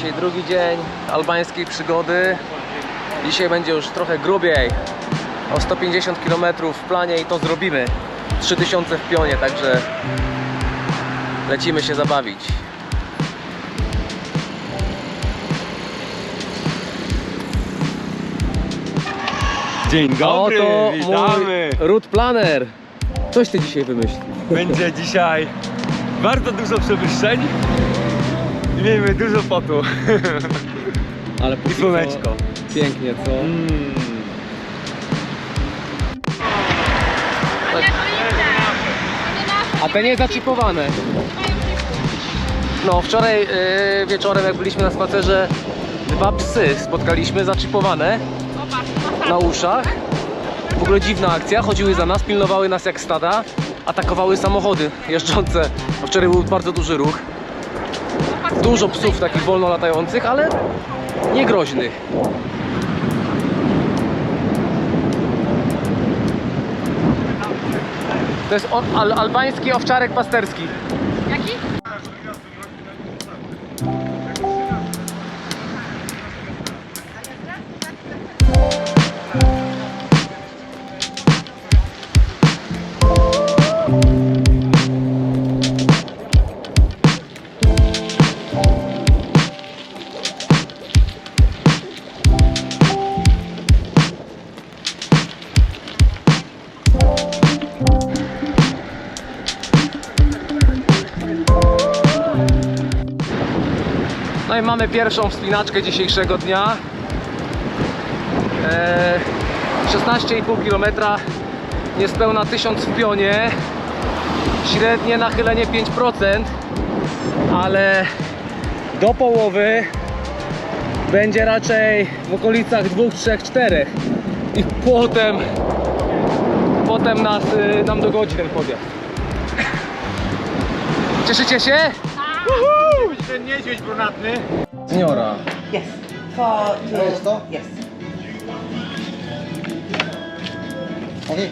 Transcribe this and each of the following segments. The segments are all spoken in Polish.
Dzisiaj drugi dzień albańskiej przygody. Dzisiaj będzie już trochę grubiej. O 150 km w planie i to zrobimy. 3000 w pionie, także lecimy się zabawić. Dzień dobry, Oto witamy! mój route planner. Coś ty dzisiaj wymyślił. Będzie dzisiaj bardzo dużo przewyższeń miejmy dużo potu. Ale I słoneczko. Pięknie, co? Mm. A te nie zaczipowane. No, wczoraj yy, wieczorem, jak byliśmy na spacerze, dwa psy spotkaliśmy zaczipowane na uszach. W ogóle dziwna akcja, chodziły za nas, pilnowały nas jak stada, atakowały samochody jeżdżące. Bo Wczoraj był bardzo duży ruch. Dużo psów takich wolno latających, ale nie groźnych. To jest al, albański owczarek pasterski. Jaki? Mamy pierwszą wspinaczkę dzisiejszego dnia. Eee, 16,5 km, niespełna 1000 w pionie. Średnie nachylenie 5%, ale do połowy będzie raczej w okolicach 2, 3, 4. I potem potem nas, y, nam dogodzi ten podjazd. Cieszycie się? Ten niedźwiedź brunatny. Seniora. Yes. For to, Esto? Yes. Okay,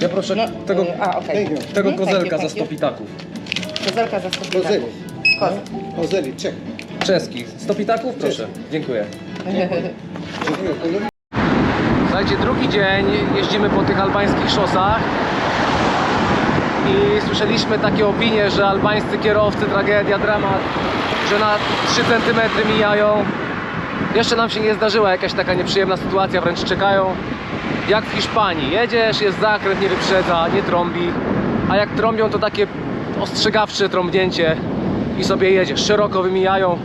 Ja proszę tego, Y, A, okej. thank you. tego Mhm, kozelka you, za thank 100 pitaków. you. Kozelka za 100 Kozeli. pitaków. Kozel. Ozeli, check. Czeskich. 100 pitaków? Proszę. Dziękuję. Dziękuję. Słuchajcie, drugi dzień jeździmy po tych albańskich szosach i słyszeliśmy takie opinie, że albańscy kierowcy, tragedia, dramat, że na 3 cm mijają. Jeszcze nam się nie zdarzyła jakaś taka nieprzyjemna sytuacja, wręcz czekają. Jak w Hiszpanii. Jedziesz, jest zakręt, nie wyprzedza, nie trąbi. A jak trąbią, to takie ostrzegawcze trąbnięcie i sobie jedziesz. Szeroko wymijają.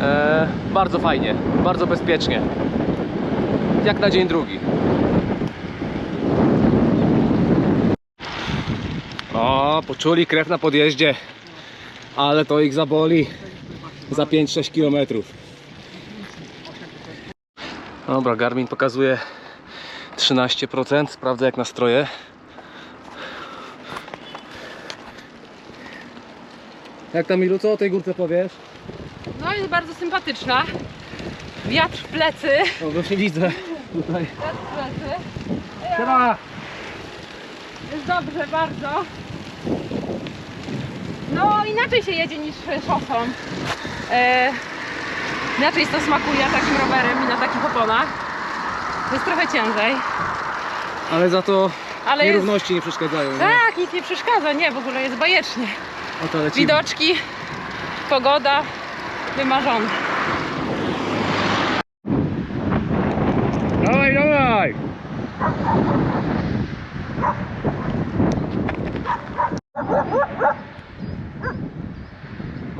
E, bardzo fajnie, bardzo bezpiecznie jak na dzień drugi. O, poczuli krew na podjeździe, ale to ich zaboli za 5-6 km. Dobra, Garmin pokazuje 13%. Sprawdzę jak nastroje. Jak tam Milu, co o tej górce powiesz? No jest bardzo sympatyczna. Wiatr w plecy. O, właśnie widzę tutaj. Wiatr w plecy. Siema! Jest dobrze bardzo. No inaczej się jedzie niż szosą. E, inaczej to smakuje takim rowerem i na takich oponach. Jest trochę ciężej. Ale za to Ale jest, nierówności nie przeszkadzają. nie? tak, nic nie przeszkadza. Nie, w ogóle jest bajecznie. O to lecimy. Widoczki, pogoda, wymarzona. Dawaj, dawaj!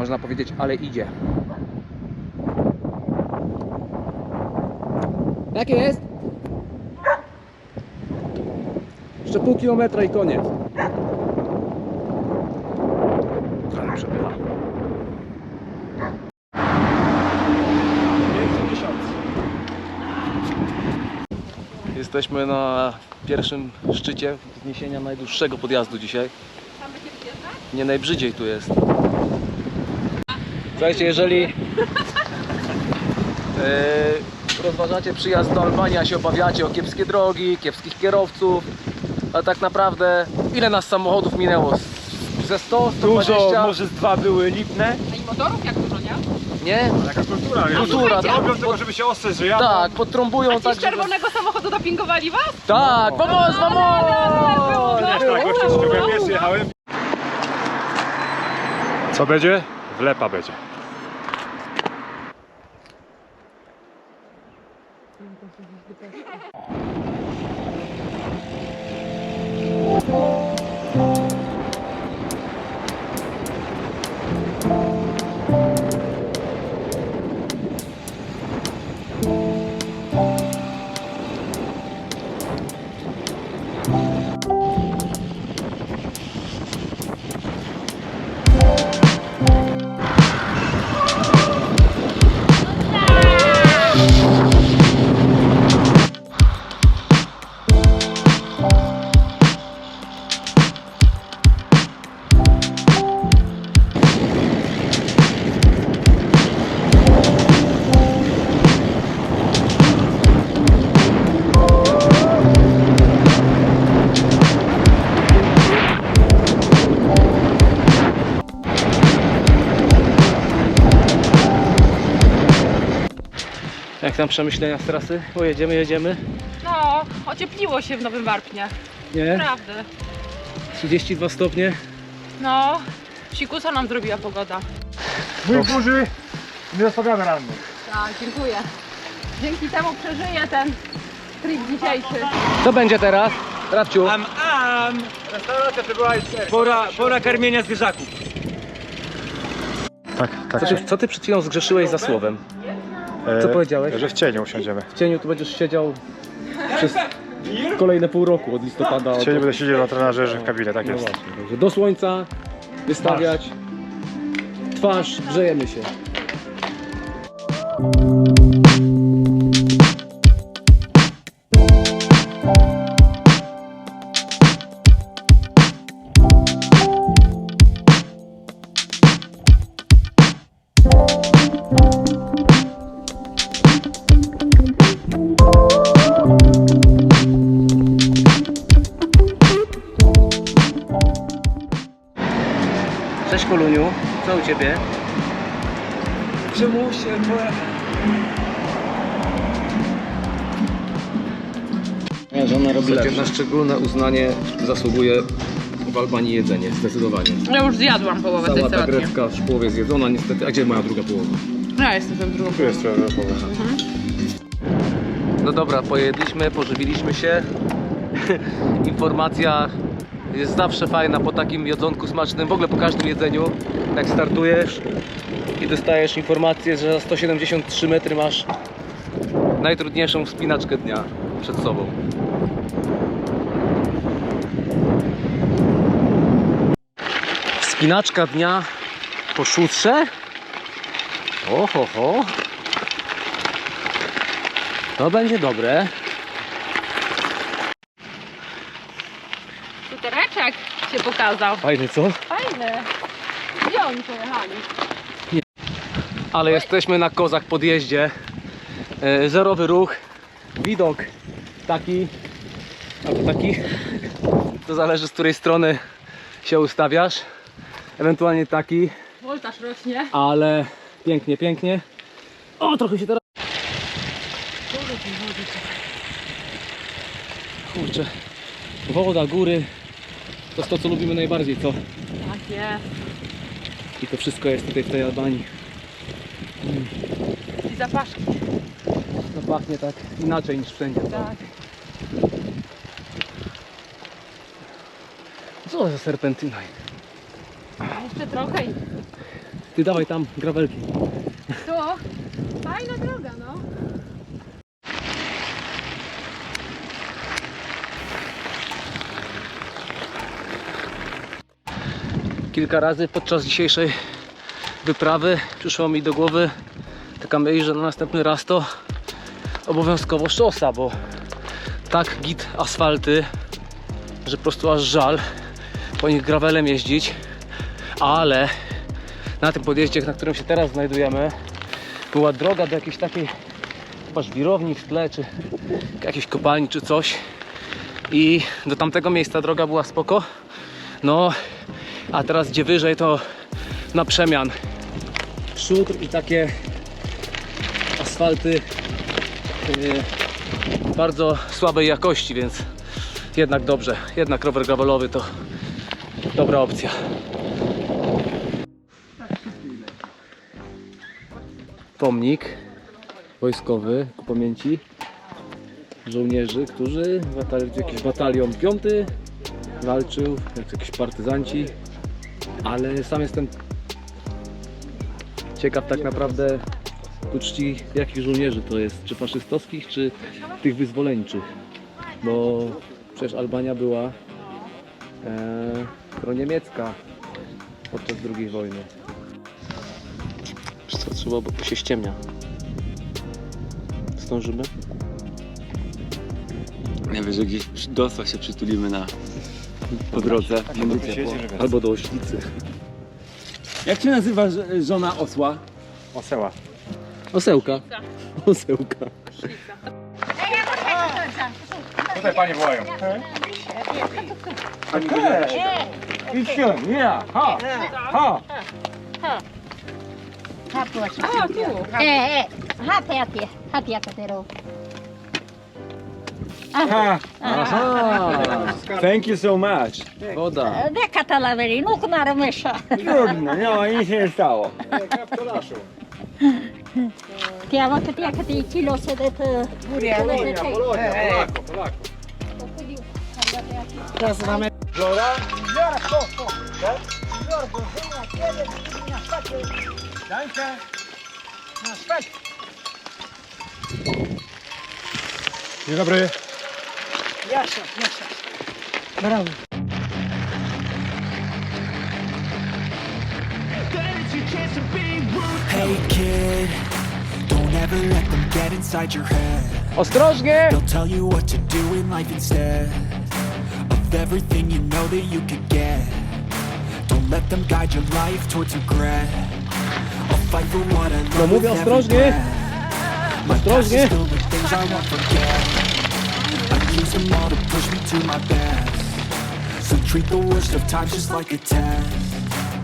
Można powiedzieć, ale idzie. Jak jest? Jeszcze pół kilometra i koniec. Ale przebywa. Jesteśmy na pierwszym szczycie wzniesienia najdłuższego podjazdu dzisiaj. Nie najbrzydziej tu jest. Słuchajcie, jeżeli yy, rozważacie przyjazd do Albanii, a się obawiacie o kiepskie drogi, kiepskich kierowców, ale tak naprawdę ile nas samochodów minęło z ze 100, Dużo, 120. może z dwa były lipne. A i motorów jak dużo, nie? Nie? Taka kultura, wiesz? Kultura, Robią no. tylko, żeby się ostrzec, że ja Tak, podtrąbują A ci tak, z żeby- czerwonego samochodu dopingowali was? Tak, vamos, vamos! Nie, tak, pierwszy jechałem. Co będzie? Wlepa będzie. Jak tam przemyślenia z trasy? Bo jedziemy, jedziemy. No, ociepliło się w Nowym Warpnie. Nie? Naprawdę. 32 stopnie. No, sikusa nam zrobiła pogoda. Mój burzy, nie zostawiamy ranny. Tak, dziękuję. Dzięki temu przeżyję ten trip dzisiejszy. Co będzie teraz? Rafciu? Am, am! Restauracja przybyła Pora, pora karmienia zwierzaków. Tak, tak. Co ty, co ty przed chwilą zgrzeszyłeś za słowem? Co powiedziałeś? Że w cieniu usiądziemy. W cieniu tu będziesz siedział przez kolejne pół roku od listopada. W od- cieniu będę siedział na trenażerze w kabinie, tak No jest. właśnie, także do słońca wystawiać twarz, grzejemy się. Cześć Koluniu, co u Ciebie? Czemu się Moja żona robi Na szczególne uznanie zasługuje w Albanii jedzenie, zdecydowanie. Ja już zjadłam połowę tej Cała ta sałatki. grecka w połowie zjedzona, niestety. A gdzie moja druga połowa? Ja jestem tą drugą. Tu jest trochę połowa. No dobra, pojedliśmy, pożywiliśmy się. Informacja jest zawsze fajna po takim jedzonku smacznym, w ogóle po każdym jedzeniu. Jak startujesz i dostajesz informację, że za 173 metry masz najtrudniejszą wspinaczkę dnia przed sobą. Wspinaczka dnia po szutrze? Oho, ho. To będzie dobre. Sutereczek się pokazał. Fajny, co? Fajny. Gdzie oni pojechali? Ale jesteśmy na kozach podjeździe. E, zerowy ruch. Widok taki. Albo taki. To zależy z której strony się ustawiasz. Ewentualnie taki, Woltaż rośnie. ale pięknie, pięknie. O, trochę się teraz. Kurczę. Woda, góry. To jest to, co lubimy najbardziej, co? Tak jest. I to wszystko jest tutaj w tej Albanii. I zapaszki. No pachnie tak inaczej niż wszędzie. Tak. co za serpentyna? Jeszcze trochę i Ty dawaj tam grawelki. tu. Fajna droga, no. Kilka razy podczas dzisiejszej wyprawy. Przyszło mi do głowy taka myśl, że na następny raz to obowiązkowo szosa, bo tak git asfalty, że po prostu aż żal po nich gravelem jeździć, ale na tym podjeździe, na którym się teraz znajdujemy, była droga do jakiejś takiej chyba żwirowni w tle, czy jakiejś kopalni, czy coś. I do tamtego miejsca droga była spoko, no A teraz gdzie wyżej to na przemian. Szutr i takie asfalty yy, bardzo słabej jakości, więc jednak dobrze. Jednak rower gravelowy to dobra opcja. Pomnik wojskowy ku pamięci żołnierzy, którzy jakiś batalion piąty walczył, jak jakiś partyzanci, ale sam jestem ciekaw tak naprawdę ku czci jakich żołnierzy to jest, czy faszystowskich, czy tych wyzwoleńczych, bo przecież Albania była e, proniemiecka podczas II wojny. Wiesz co, trzeba, bo się ściemnia. Zdążymy? Najwyżej gdzieś do się przytulimy na po drodze. Będzie ciepło. Albo do oślicy. Jak się nazywa ż- żona osła? Oseła. Osełka. Osełka. Tutaj panie wołają. Idźcie, nie, ha, ha. A, tu. Eh, eh, hati hati, hati hati teru. Thank you so much. Woda. Deka talaveri, nuk na mysza. Trudno, no nic się nie stało. Ti aveva che ti ha che ti kilo sedete. Dzień dobry. Hey kid, don't ever let them get inside your head. Ostrożnie! They'll tell you what to do in life instead of everything you know that you could get. Don't let them guide your life towards regret. I'll fight for what I love No mówię ostrożnie. breath. My past Ostrożnie. Use them all to push me to my best. So treat the worst of times just like a test.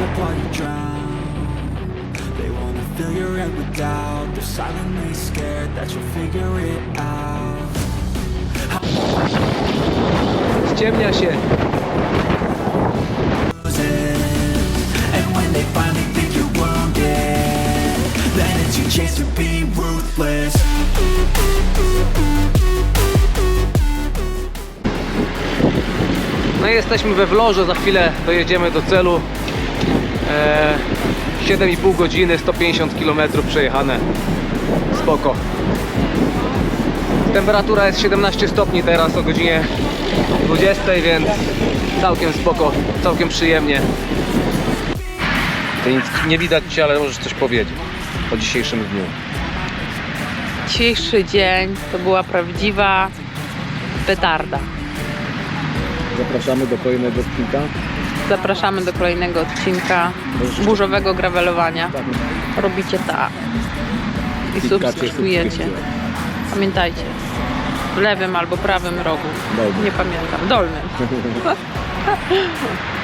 up while you drown They wanna fill your head with doubt They're silently scared that you'll figure it out Ściemnia się. And when they finally think you're wounded Then it's your chance to be ruthless No i jesteśmy we Wlorze, za chwilę dojedziemy do celu. E, 7,5 godziny, 150 km przejechane. Spoko. Temperatura jest 17 stopni teraz o godzinie 20, więc całkiem spoko, całkiem przyjemnie. To nic nie widać Cię, ale możesz coś powiedzieć o dzisiejszym dniu. Dzisiejszy dzień to była prawdziwa petarda. Zapraszamy do kolejnego odcinka. Zapraszamy do kolejnego odcinka burzowego gravelowania. Robicie tak. I subskrybujecie. Pamiętajcie. W lewym albo prawym rogu. Nie pamiętam. Dolnym.